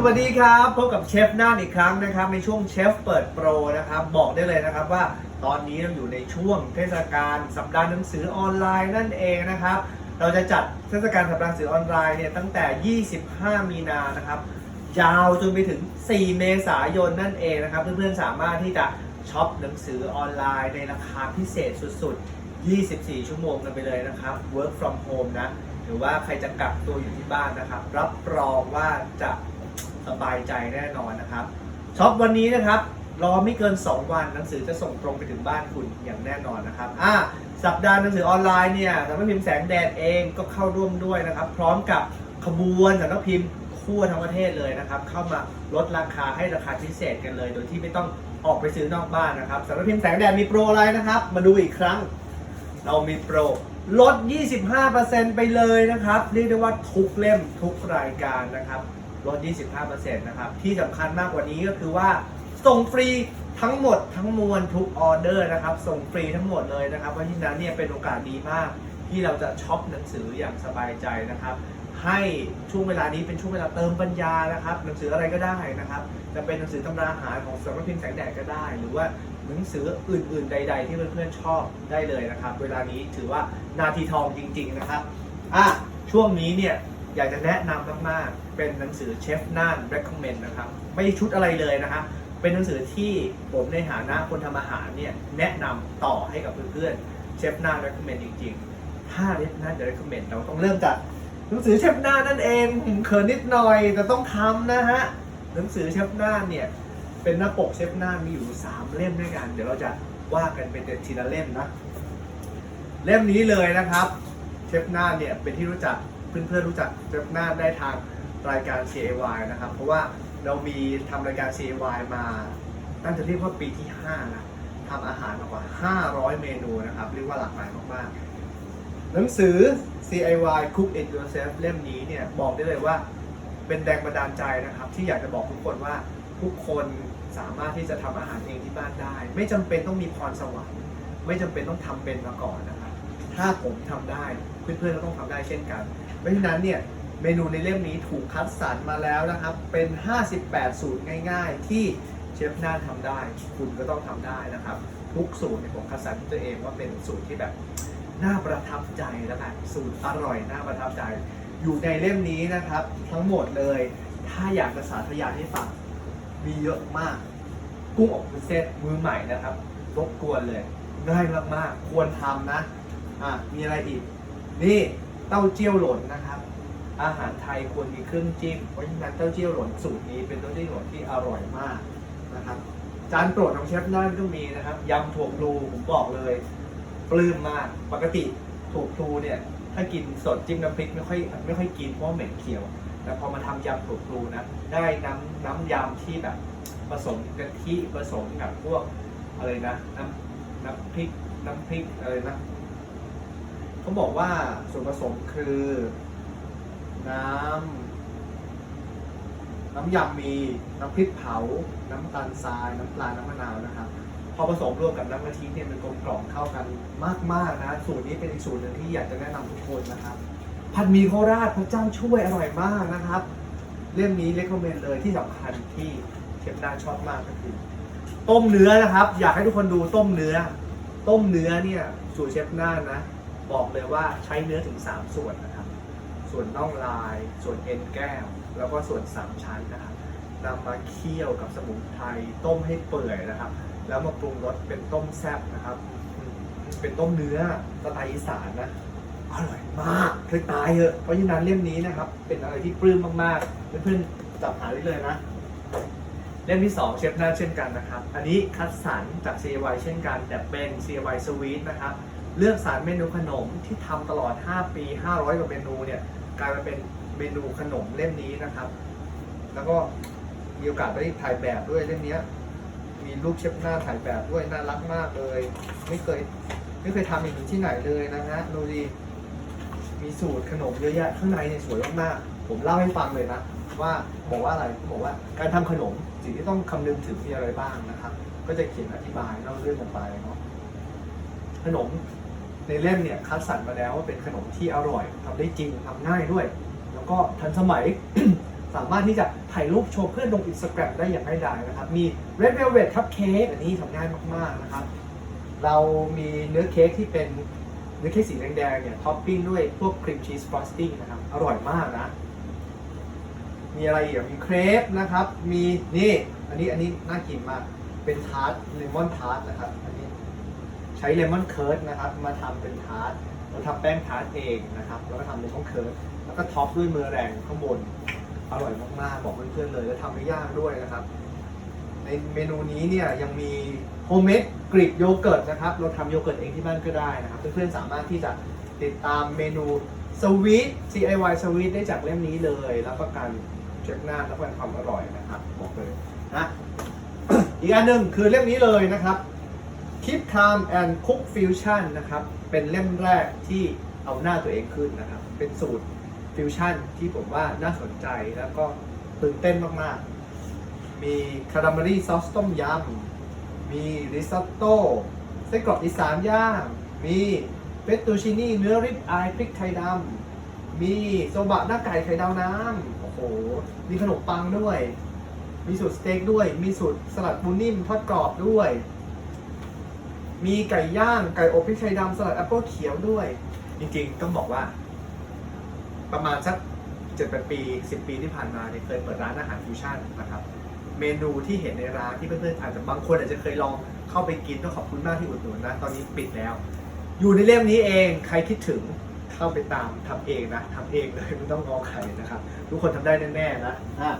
สวัสดีครับพบกับเชฟน่านอีกครั้งนะครับ ในช่วงเชฟเปิดโปรนะครับ บอกได้เลยนะครับว่าตอนนี้เราอยู่ในช่วงเทศกาลสัปดาห์หนังสือออนไลน์นั่นเองนะครับ เราจะจัดเทศกาลสัปดาห์หนังสือออนไลน์เนี่ยตั้งแต่ 25 มีนานะครับ ยาวจนไปถึง 4 เมษายนนั่นเองนะครับ เพื่อนๆสามารถที่จะช็อปหนังสือออนไลน์ในราคาพิเศษสุดๆ 24 ชั่วโมงกันไปเลยนะครับ work from home นะหรือว่าใครจะกักตัวอยู่ที่บ้านนะครับ รับรองว่าจะ สบายใจแน่นอนนะครับช็อปวันนี้นะครับรอไม่เกิน 2 วันหนังสือจะส่งตรงไปถึงบ้านคุณอย่างแน่นอนนะครับอ่าสัปดาห์หนังสือออนไลน์เนี่ยสำนักพิมพ์แสงแดดเองก็เข้าร่วมด้วยนะครับ พร้อมกับขบวนสำนักพิมพ์ทั่วทั้งประเทศเลยนะครับ เข้ามาลดราคาให้ราคาพิเศษกันเลย โดยที่ไม่ต้องออกไปซื้อนอกบ้านนะครับสำนักพิมพ์แสงแดดมีโปรอะไรนะครับ มาดูอีกครั้ง เรามีโปรลด 25%ไปเลยนะครับ เรียกได้ว่าทุกเล่มทุกรายการนะครับ ลด 25%นะครับ ที่สำคัญมากกว่านี้ก็คือว่าส่งฟรีทั้งหมดทั้งมวลทุกออเดอร์นะครับ ส่งฟรีทั้งหมดเลยนะครับ เพราะฉะนั้นเนี่ยเป็นโอกาสดีมาก ที่เราจะช็อปหนังสืออย่างสบายใจนะครับ ให้ช่วงเวลานี้เป็นช่วงเวลาเติมปัญญานะครับ หนังสืออะไรก็ได้นะครับ จะเป็นหนังสือตำราอาหารของสำนักพิมพ์แสงแดดก็ได้ หรือว่าหนังสืออื่น ๆ ใด ๆ ที่เพื่อนๆชอบได้เลยนะครับ เวลานี้ถือว่านาทีทองจริง ๆ นะครับอะช่วงนี้เนี่ย อยากจะแนะนำมากๆ เป็นหนังสือเชฟน่าน recommend นะครับ ไม่ชุดอะไรเลยนะครับเป็นหนังสือที่ผมในฐานะคนทำอาหารเนี่ยแนะนำต่อให้กับเพื่อนๆ เชฟน่าน recommend จริงๆ ถ้าเชฟน่านจะ recommend เราต้องเริ่มจากหนังสือเชฟหน้านั่นเองผมเขินนิดหน่อยแต่ต้องทำนะฮะหนังสือเชฟหน้าเนี่ยเป็นหน้าปกเชฟหน้ามีอยู่ 3 เล่มด้วยกัน เดี๋ยวเราจะว่ากันเป็นทีละเล่มนะเล่มนี้เลยนะครับเชฟหน้าเนี่ยเป็นที่รู้จัก เพื่อนๆรู้จักเชฟหน้าได้ทางรายการ CAY นะครับ เพราะว่าเรามีทำรายการ CAY มาตั้งแต่เรียกว่าปีที่5นะทำอาหารมากกว่า 500 เมนูนะครับ เรียกว่าหลากหลายมากๆ หนังสือ CIY Cook It Yourself เล่มนี้เนี่ยบอกได้เลยว่าเป็นแรงบันดาลใจนะครับ ที่อยากจะบอกทุกคนว่าทุกคนสามารถที่จะทำอาหารเองที่บ้านได้ ไม่จำเป็นต้องมีพรสวรรค์ไม่จำเป็นต้องทำเป็นมาก่อนนะครับถ้าผมทำได้เพื่อนๆก็ต้องทำได้เช่นกัน เพราะฉะนั้นเนี่ยเมนูในเล่มนี้ถูกคัดสรรมาแล้วนะครับ เป็น 58 สูตรง่ายๆ ที่เชฟน่านทำได้ คุณก็ต้องทำได้นะครับ ทุกสูตรเนี่ยผมคัดสรรตัวเองว่าเป็นสูตรที่แบบน่าประทับใจแล้วกันสูตรอร่อยน่าประทับใจ อยู่ในเล่มนี้นะครับ ทั้งหมดเลย ถ้าอยากจะสาธยายให้ฟังมีเยอะมาก กุ้งอบวุ้นเส้นมือใหม่นะครับรบกวนเลยง่ายมากๆ ควรทำนะอะมีอะไรอีก นี่ เต้าเจี้ยวหล่นนะครับ อาหารไทยควรมีเครื่องจิ้มเพราะฉะนั้นเต้าเจี้ยวหล่นสูตรนี้เป็นเต้าเจี้ยวหล่นที่อร่อยมากนะครับ จานโปรดของเชฟน่านก็มีนะครับยำถั่วพลูผมบอกเลยปลื้มมากปกติถั่วพลูเนี่ยถ้ากินสดจิ้มน้ำพริกไม่ค่อยไม่ค่อยกินเพราะเหม็นเขียว แต่พอมาทำยำถั่วพลูนะได้น้ำน้ำยำที่แบบผสมกะทิผสมกับพวกอะไรนะน้ำน้ำพริกน้ำพริกอะไรนะ เขาบอกว่าส่วนผสมคือ น้ำน้ำยำมีน้ำพริกเผา น้ำตาลทราย น้ำปลา น้ำมะนาวนะครับพอผสมรวมกับน้ำกะทิเนี่ยมันกลมกล่อมเข้ากันมากๆนะสูตรนี้เป็นอีกสูตรหนึ่งที่อยากจะแนะนำทุกคนนะครับผัดหมี่โคราชพระเจ้าช่วยอร่อยมากนะครับเล่มนี้เล c คอมเมนต์เลยที่สำคัญที่เชฟดาชอบมากก็คือต้มเนื้อนะครับ อยากให้ทุกคนดูต้มเนื้อ ต้มเนื้อเนี่ยสูตรเชฟด้านนะ บอกเลยว่าใช้เนื้อถึง 3 ส่วนนะครับ ส่วนน่องลาย ส่วนเอ็นแก้ว แล้วก็ส่วนสามชั้นนะครับนำมาเคี่ยวกับสมุนไพรต้มให้เปื่อยนะครับ แล้วมาปรุงรสเป็นต้มแซ่บนะครับ เป็นต้มเนื้อสไตล์อีสานนะอร่อยมากเคยตายเหอะเพราะฉะนั้นเล่มนี้นะครับ เป็นอะไรที่ปลื้มมากๆเพื่อนๆจับหาได้เลยนะเล่มที่ 2 เชฟหน้าเช่นกันนะครับ อันนี้คัดสรรจาก CY เช่นกันแต่เป็น CY Sweet นะครับ เลือกสารเมนูขนมที่ทำตลอด 5 ปี 500 กว่าเมนูเนี่ยกลายมาเป็นเมนูขนมเล่มนี้นะครับ แล้วก็มีโอกาสได้ถ่ายแบบด้วยเล่มนี้มีรูปเชฟหน้าถ่ายแบบด้วยน่ารักมากเลย ไม่เคยไม่เคยทำอย่างนี้ที่ไหนเลยนะฮะดูดิมีสูตรขนมเยอะแยะข้างในเนี่ยสวยมากๆผมเล่าให้ฟังเลยนะว่าบอกว่าอะไรบอกว่าการทำขนมสิ่งที่ต้องคำนึงถึงมีอะไรบ้างนะครับ ก็จะเขียนอธิบายเล่าเรื่องกันไปเนาะขนม ในเล่มเนี่ยคัดสรรมาแล้วว่าเป็นขนมที่อร่อยทำได้จริงทำง่ายด้วย แล้วก็ทันสมัย สามารถที่จะถ่ายรูปโชว์เพื่อนลงอินสตาแกรมได้อย่างง่ายดายนะครับ มี Red Velvet Cupcake อันนี้ทำง่ายมากๆนะครับ เรามีเนื้อเค้กที่เป็นเนื้อเค้กสีแดงๆเนี่ยท็อปปิ้งด้วยพวกครีมชีสฟรอสติ้งนะครับ อร่อยมากนะ มีอะไรอีกมีเครปนะครับ มีนี่ อันนี้อันนี้น่ากินมาก เป็นทาร์ตเลมอนทาร์ตนะครับ อันนี้ ใช้เลมอนเคิร์ดนะครับมาทำเป็นทาร์ตเราทำแป้งทาร์ตเองนะครับแล้วก็ทำเลมอนเคิร์ดแล้วก็ท็อปด้วยเมอร์แรงข้างบนอร่อยมากๆบอกเพื่อนๆเลยแล้วทำไม่ยากด้วยนะครับ ในเมนูนี้เนี่ยยังมีโฮมเมดกรีกโยเกิร์ตนะครับเราทำโยเกิร์ตเองที่บ้านก็ได้นะครับเพื่อนๆสามารถที่จะติดตามเมนูสวีท CIY สวีทได้จากเล่มนี้เลยรับประกันเช็คหน้ารับประกันความอร่อยนะครับบอกเลยนะอีกอันหนึ่งคือเล่มนี้เลยนะครับ Keep Calm and Cook Fusion นะครับ เป็นเล่มแรกที่เอาหน้าตัวเองขึ้นนะครับ เป็นสูตรฟิวชั่นที่ผมว่าน่าสนใจแล้วก็ตื่นเต้นมาก ๆ มีคาราเมลี่ซอสต้มยำ มีริซอตโต้ไส้กรอกอีสานย่าง มีเฟตตูชินี่เนื้อริบอายพริกไทยดำ มีโซบะหน้าไก่ไข่ดาวน้ำ โอ้โห มีขนมปังด้วย มีสูตรสเต็กด้วย มีสูตรสลัดปูนิ่มทอดกรอบด้วย มีไก่ย่าง ไก่อบพริกไทยดำสลัดแอปเปิลเขียวด้วย จริงๆ ต้องบอกว่า ประมาณสักเจ็ดแปดปีสิบปีที่ผ่านมาเนี่ยเคยเปิดร้านอาหารฟิวชั่นนะครับ เมนูที่เห็นในร้านที่เพื่อนๆอาจจะบางคนอาจจะเคยลองเข้าไปกินต้องขอบคุณมากที่อุดหนุนนะ ตอนนี้ปิดแล้ว อยู่ในเล่มนี้เองใครคิดถึงเข้าไปตามทำเองนะทำเองเลยไม่ต้องงอใครนะครับ ทุกคนทำได้แน่ๆนะอะ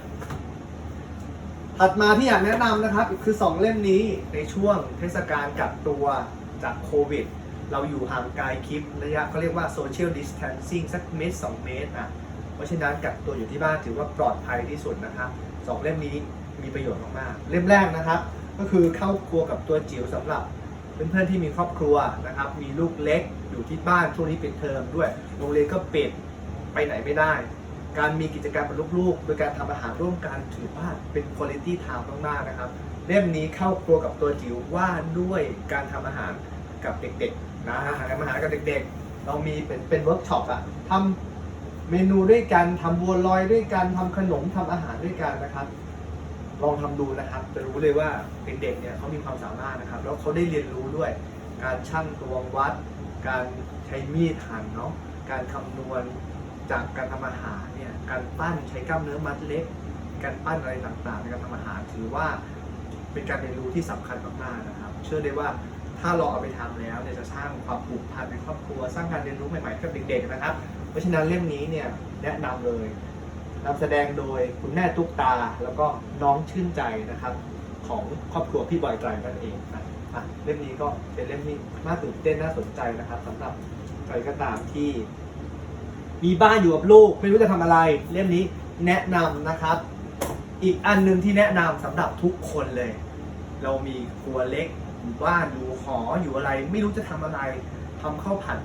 ถัดมาที่อยากแนะนำนะครับคือ 2 เล่มนี้ในช่วงเทศกาลกักตัวจากโควิด เราอยู่ห่างไกลคลิประยะเขาเรียกว่า social distancing สักเมตร2เมตรอะเพราะฉะนั้นกักตัวอยู่ที่บ้านถือว่าปลอดภัยที่สุดนะครับสองเล่มนี้มีประโยชน์มากๆเล่มแรกนะครับ ก็คือเข้าครัวกับตัวจิ๋วสำหรับเพื่อนๆที่มีครอบครัวนะครับ มีลูกเล็กอยู่ที่บ้านช่วงนี้เปิดเทอมด้วยโรงเรียนก็ปิดไปไหนไม่ได้ การมีกิจกรรมกับลูกๆ โดยการทำอาหารร่วมกันถือว่าเป็นคุณภาพ time มากๆนะครับ เล่มนี้เข้าครัวกับตัวจิ๋วว่าด้วยการทำอาหารกับเด็กๆนะทำอาหารกับเด็กๆ เรามีเป็นเป็นเวิร์กช็อปอะทำเมนูด้วยกันทำบัวลอยด้วยกันทำขนมทำอาหารด้วยกันนะครับ ลองทำดูนะครับ จะรู้เลยว่าเด็กๆเนี่ยเขามีความสามารถนะครับ แล้วเขาได้เรียนรู้ด้วย การชั่งตวงวัด การใช้มีดหั่นเนาะการคำนวณ จากการทำอาหารเนี่ยการปั้นใช้กล้ามเนื้อมัดเล็ก การปั้นอะไรต่างๆในการทำอาหารถือว่าเป็นการเรียนรู้ที่สำคัญมากๆนะครับ เชื่อได้ว่าถ้าเราเอาไปทำแล้วเนี่ยจะสร้างความผูกพันในครอบครัว สร้างการเรียนรู้ใหม่ๆกับเด็กๆนะครับ เพราะฉะนั้นเล่มนี้เนี่ยแนะนำเลยนำแสดงโดยคุณแม่ตุ๊กตา แล้วก็น้องชื่นใจนะครับ ของครอบครัวพี่บอยไตรนั่นเองนะเล่มนี้ก็เป็นเล่มที่น่าตื่นเต้นน่าสนใจนะครับสำหรับใครก็ตามที่ มีบ้านอยู่กับลูก ไม่รู้จะทำอะไรเล่มนี้แนะนำนะครับ อีกอันหนึ่งที่แนะนำสำหรับทุกคนเลย เรามีครัวเล็กอยู่บ้านอยู่หออยู่อะไร ไม่รู้จะทำอะไรทำข้าวผัด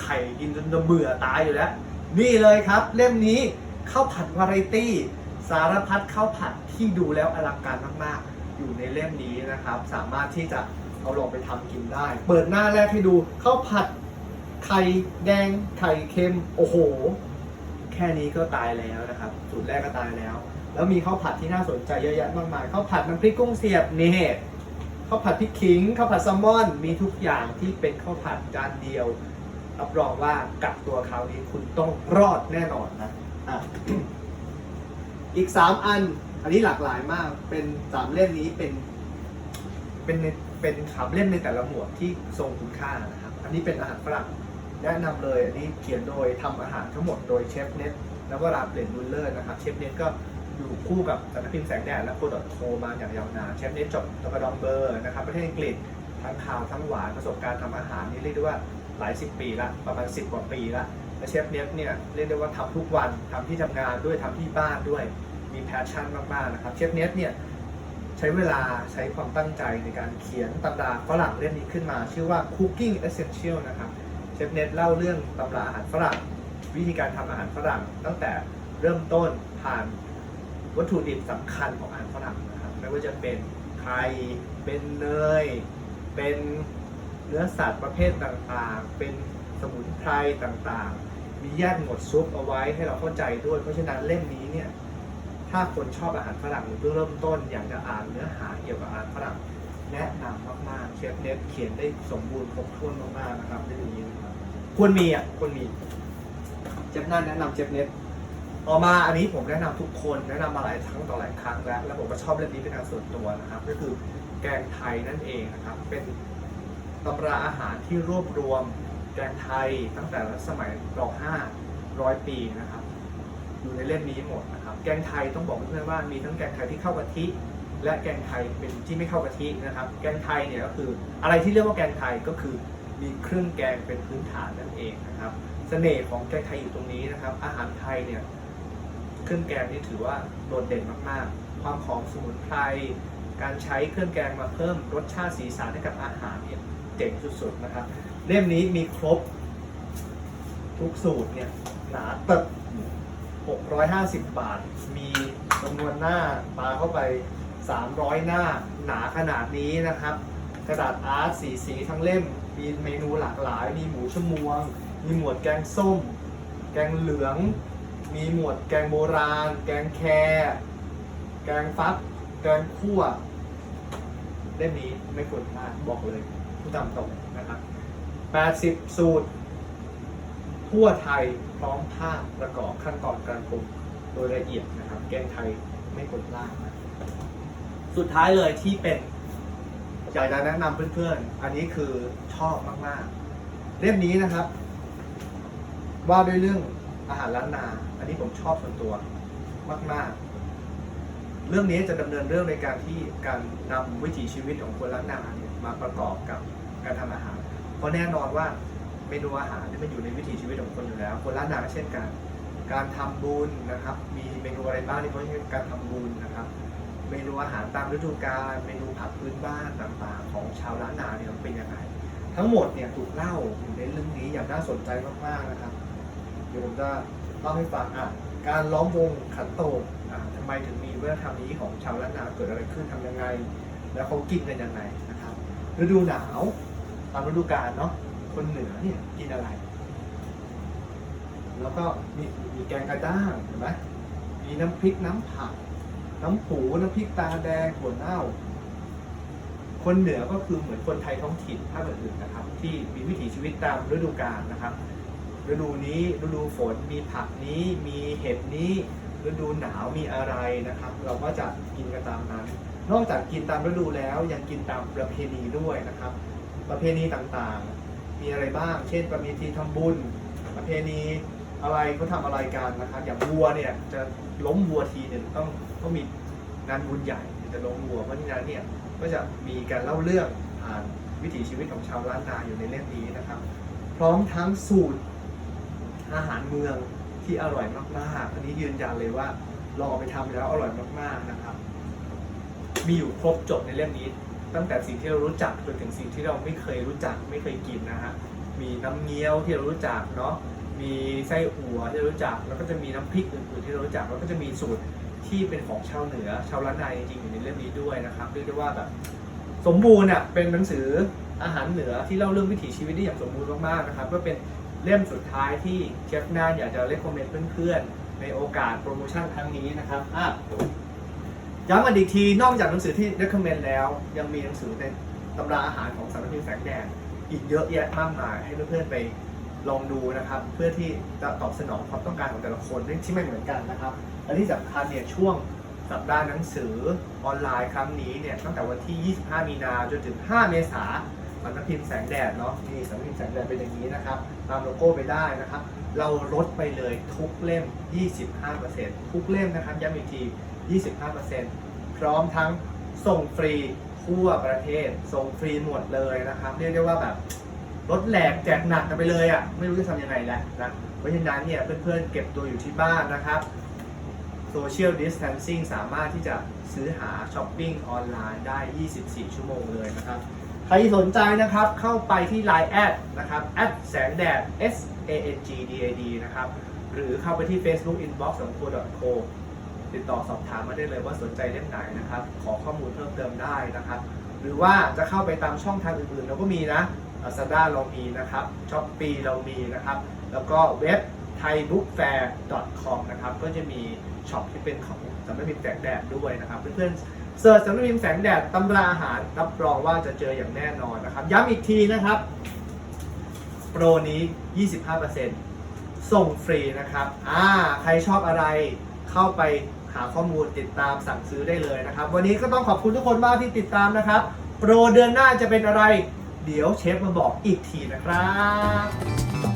ไข่กินจนจะเบื่อตายอยู่แล้ว นี่เลยครับ เล่มนี้ข้าวผัดวาไรตี้ สารพัดข้าวผัดที่ดูแล้วอลังการมากๆ อยู่ในเล่มนี้นะครับ สามารถที่จะเอาลองไปทำกินได้ เปิดหน้าแรกให้ดูข้าวผัด ไข่แดงไข่เค็มโอ้โห แค่นี้ก็ตายแล้วนะครับสูตรแรกก็ตายแล้ว แล้วมีข้าวผัดที่น่าสนใจเยอะแยะมากมายข้าวผัดน้ำพริกกุ้งเสียบนี่ข้าวผัดพริกขิงข้าวผัดแซลมอนมีทุกอย่างที่เป็นข้าวผัดจานเดียวรับรองว่ากับตัวคราวนี้คุณต้องรอดแน่นอนนะอะอีก3อัน อันนี้หลากหลายมาก เป็นสามเล่มนี้เป็น เป็นในเป็นสามเล่มในแต่ละหมวดที่ทรงคุณค่านะครับ อันนี้เป็นอาหารฝรั่ง แนะนำเลยอันนี้เขียนโดยทำอาหารทั้งหมดโดยเชฟเน็ตแล้วก็ราเปลี่ยนบุลเลอร์นะครับเชฟเน็ตก็อยู่คู่กับสำนักพิมพ์แสงแดดและโคดอทโคมาอย่างยาวนานเชฟเน็ตจบตบดองเบอร์นะครับประเทศอังกฤษทั้งข่าวทั้งหวานประสบการณ์ทำอาหารนี่เรียกได้ว่าหลายสิบปีละประมาณ10กว่าปีละและเชฟเน็ตเนี่ยเรียกได้ว่าทำทุกวันทำที่ทำงานด้วยทำที่บ้านด้วยมีแพชชั่นมากๆนะครับเชฟเน็ตเนี่ยใช้เวลาใช้ความตั้งใจในการเขียนตำราฝรั่งเล่มนี้ขึ้นมา ชื่อว่า Cooking Essential นะครับ ชฟเน็ตเล่าเรื่องตำราอาหารฝรั่ง วิธีการทำอาหารฝรั่ง ตั้งแต่เริ่มต้นผ่านวัตถุดิบสำคัญของอาหารฝรั่งนะครับไม่ว่าจะเป็นไข่เป็นเนย เป็นเนื้อสัตว์ประเภทต่างๆ เป็นสมุนไพรต่างๆ มีแยกหมวดซุปเอาไว้ให้เราเข้าใจด้วย เพราะฉะนั้นเล่มนี้เนี่ยถ้าคนชอบอาหารฝรั่งหรือเพิ่งเริ่มต้นอยากจะอ่านเนื้อหาเกี่ยวกับอาหารฝรั่งแนะนำมากๆเชฟเน็ตเขียนได้สมบูรณ์ครบถ้วนมากๆนะครับได้ดูนี้นะครับ ควรมีอะควรมี เจฟน่าแนะนำเจฟเน็ตต่อมาอันนี้ผมแนะนำทุกคนแนะนำมาหลายครั้งต่อหลายครั้งแล้ว แล้วผมก็ชอบเรื่องนี้เป็นการส่วนตัวนะครับ ก็คือแกงไทยนั่นเองนะครับ เป็นตำราอาหารที่รวบรวมแกงไทยตั้งแต่สมัยร5ร้อยปีนะครับ อยู่ในเล่มนี้หมดนะครับ แกงไทยต้องบอกเพื่อนๆว่ามีทั้งแกงไทยที่เข้ากะทิ และแกงไทยเป็นที่ไม่เข้ากะทินะครับ แกงไทยเนี่ยก็คืออะไรที่เรียกว่าแกงไทยก็คือ มีเครื่องแกงเป็นพื้นฐานนั่นเองนะครับเสน่ห์ของแกงไทยอยู่ตรงนี้นะครับ อาหารไทยเนี่ยเครื่องแกงนี่ถือว่าโดดเด่นมากๆ ความหอมสมุนไพรการใช้เครื่องแกงมาเพิ่มรสชาติสีสันให้กับอาหารเนี่ยเจ๋งสุดๆนะครับเล่มนี้มีครบ ทุกสูตรเนี่ยหนาตึก650 บาท มีจำนวนหน้าปาเข้าไป 300 หน้าหนาขนาดนี้นะครับ กระดาษอาร์ตสีสีทั้งเล่ม มีเมนูหลากหลาย มีหมูชมวง มีหมวดแกงส้ม แกงเหลือง มีหมวดแกงโบราณ แกงแครแกงฟัก แกงคั่วเล่มนี้ไม่ควรพลาดบอกเลยผู้ตามตรงนะครับ 80 สูตร ทั่วไทยพร้อมภาพประกอบขั้นตอนการปรุงโดยละเอียดนะครับ แกงไทยไม่ควรพลาดนะสุดท้ายเลยที่เป็น อยากจะแนะนำเพื่อนๆ อันนี้คือชอบมากๆ เล่มนี้นะครับ ว่าด้วยเรื่องอาหารล้านนา อันนี้ผมชอบส่วนตัวมากๆ เรื่องนี้จะดำเนินเรื่องในการที่การนำวิถีชีวิตของคนล้านนาเนี่ยมาประกอบกับการทำอาหาร เพราะแน่นอนว่าเมนูอาหารเนี่มันอยู่ในวิถีชีวิตของคนอยู่แล้ว คนล้านนาก็เช่นกัน การทำบุญนะครับ มีเมนูอะไรบ้างที่เขาใช้การทำบุญนะครับ เมนูอาหารตามฤดูกาลเมนูผักพื้นบ้านต่างๆ ของชาวล้านนาเนี่ยเป็นยังไงทั้งหมดเนี่ยถูกเล่าอยู่ในเรื่องนี้อย่างน่าสนใจมากๆนะครับ เดี๋ยวผมจะเล่าให้ฟังอะการล้อมวงขันโตกอะทำไมถึงมีวัฒนธรรมนี้ของชาวล้านนาเกิดอะไรขึ้นทำยังไง แล้วเขากินกันยังไงนะครับ ฤดูหนาวตามฤดูกาลเนาะคนเหนือเนี่ยกินอะไร แล้วก็มีมีแกงกระด้างเห็นไหมมีน้ำพริกน้ำผัก น้ำปูน้ำพริกตาแดงถั่วเน่า คนเหนือก็คือเหมือนคนไทยท้องถิ่นภาคอื่นๆนะครับ ที่มีวิถีชีวิตตามฤดูกาลนะครับ ฤดูนี้ฤดูฝนมีผักนี้มีเห็ดนี้ฤดูหนาวมีอะไรนะครับ เราก็จะกินกันตามนั้น นอกจากกินตามฤดูแล้วยังกินตามประเพณีด้วยนะครับ ประเพณีต่างๆ มีอะไรบ้าง เช่น ประเพณีทำบุญ ประเพณีอะไรเขาทำอะไรกันนะครับ อย่างวัวเนี่ยจะล้มวัวทีเนี่ยต้อง ต้องมีงานบุญใหญ่จะล้มวัวเพราะฉะนั้นเนี่ยก็จะมีการเล่าเรื่องผ่านวิถีชีวิตของชาวล้านนาอยู่ในเล่มนี้นะครับ พร้อมทั้งสูตรอาหารเมืองที่อร่อยมากๆอันนี้ยืนยันเลยว่าลองไปทำแล้วอร่อยมากๆนะครับ มีอยู่ครบจบในเล่มนี้ ตั้งแต่สิ่งที่เรารู้จักจนถึงสิ่งที่เราไม่เคยรู้จักไม่เคยกินนะฮะมีน้ำเงี้ยวที่เรารู้จักเนาะมีไส้อั่วที่เรารู้จัก แล้วก็จะมีน้ำพริกอื่นๆที่เรารู้จักแล้วก็จะมีสูตร ที่เป็นของชาวเหนือชาวล้านนาจริงๆอยู่ในเล่มนี้ด้วยนะครับเรียกได้ว่าแบบสมบูรณ์อะเป็นหนังสืออาหารเหนือที่เล่าเรื่องวิถีชีวิตได้อย่างสมบูรณ์มากๆนะครับก็เป็นเล่มสุดท้ายที่เชฟน่านอยากจะเล c คอมเมนต์เพื่อนๆในโอกาสโปรโมชั่นครั้งนี้นะครับอะย้ำกันอีกทีนอกจากหนังสือที่เล c คอมเมนต์แล้ว ยังมีหนังสือในตำราอาหารของสำนักพิมพ์แสงแดดอีกเยอะแยะมากมายให้เพื่อนๆไปลองดูนะครับ เพื่อที่จะตอบสนองความต้องการของแต่ละคนที่ไม่เหมือนกันนะครับ และที่สำคัญเนี่ยช่วงสัปดาห์หนังสือออนไลน์ครั้งนี้เนี่ยตั้งแต่วันที่ 25 มีนาจนถึง 5 เมษายนสำนักพิมพ์แสงแดดเนาะนี่สำนักพิมพ์แสงแดดเป็นอย่างนี้นะครับตามโลโก้ไปได้นะครับ เราลดไปเลยทุกเล่ม 25%ทุกเล่มนะครับย้ำอีกที 25%พร้อมทั้งส่งฟรีทั่วประเทศ ส่งฟรีหมดเลยนะครับ เรียกได้ว่าแบบลดแหลกแจกหนักกันไปเลยอะ่ะไม่รู้จะทำยังไงแล้วนะเพราะฉะนั้นเนี่ยเพื่อนๆเก็บตัวอยู่ที่บ้านนะครับ Social Distancing สามารถที่จะซื้อหาช้อปปิ้งออนไลน์ได้ 24 ชั่วโมงเลยนะครับ ใครสนใจนะครับเข้าไปที่ Line แอดนะครับแอดแสงแดด S A N G D A D นะครับ หรือเข้าไปที่ Facebook Inbox ของ c o co ติดต่อสอบถามมาได้เลยว่าสนใจเล่มไหนนะครับ ขอข้อมูลเพิ่มเติมได้นะครับ หรือว่าจะเข้าไปตามช่องทางอื่นๆ เราก็มีนะ Lazada เรามีนะครับ Shopee เรามีนะครับ แล้วก็เว็บ thaibookfair.com นะครับ ก็จะมี ช็อปที่เป็นของสำนักพิมพ์แสงแดดด้วยนะครับเพื่อนๆเสิร์ชสำนักพิมพ์แสงแดดตำราอาหารรับรองว่าจะเจออย่างแน่นอนนะครับ ย้ำอีกทีนะครับ โปรนี้ 25%ส่งฟรีนะครับอ่าใครชอบอะไรเข้าไปหาข้อมูลติดตามสั่งซื้อได้เลยนะครับ วันนี้ก็ต้องขอบคุณทุกคนมากที่ติดตามนะครับ โปรเดือนหน้าจะเป็นอะไร เดี๋ยวเชฟมาบอกอีกทีนะครับ